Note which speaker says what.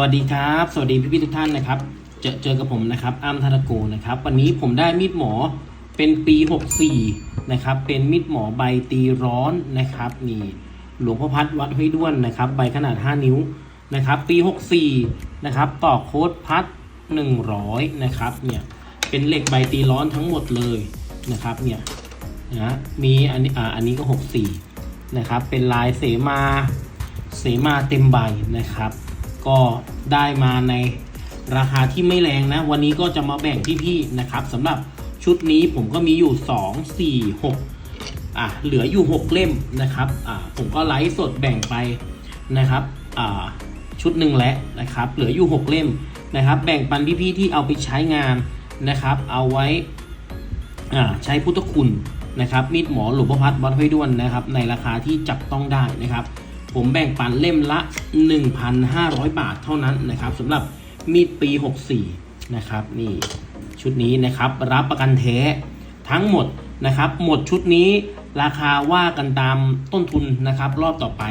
Speaker 1: วัสดีครับ สวัสดีพี่พี่ๆทุกท่านนะครับ เจอเจอกับผมนะครับอ้ามธนโกนะครับ วันนี้ผมได้มีดหมอเป็นปี 64 นะครับ เป็นมีดหมอใบตีร้อนนะครับนี่หลวงพ่อพัดวัดห้วยด้วนนะครับ ใบขนาด 5 นิ้วนะครับ ปี 64 นะครับต่อโค้ดพัด 100 นะครับเนี่ยเป็นเหล็กใบตีร้อนทั้งหมดเลยนะครับเนี่ยนะมีอันนี้อ่าอันนี้ก็ 64 นะครับเป็นลายเสมาเสมาเต็มใบนะครับ ก็ได้มาในราคาที่ไม่แรงนะ วันนี้ก็จะมาแบ่งพี่ๆนะครับสำหรับชุดนี้ผมก็มีอยู่ 2 4 6อะเหลืออยู่ 6 เล่มนะครับอ่าผมก็ไลฟ์สดแบ่งไปนะครับอ่าชุดหนึ่งแล้วนะครับ เหลืออยู่ 6 เล่มนะครับ แบ่งปันพี่ๆที่เอาไปใช้งานนะครับ เอาไว้อ่าใช้พุทธคุณนะครับมีดหมอหลวงพ่อพัดวัดห้วยด้วนนะครับ ในราคาที่จับต้องได้นะครับ ผมแบ่งปันเล่มละ 1,500 บาทเท่านั้นนะครับสำหรับมีดปี 64 นะครับนี่ชุดนี้นะครับรับประกันแท้ทั้งหมดนะครับ หมดชุดนี้ราคาว่ากันตามต้นทุนนะครับ รอบต่อไป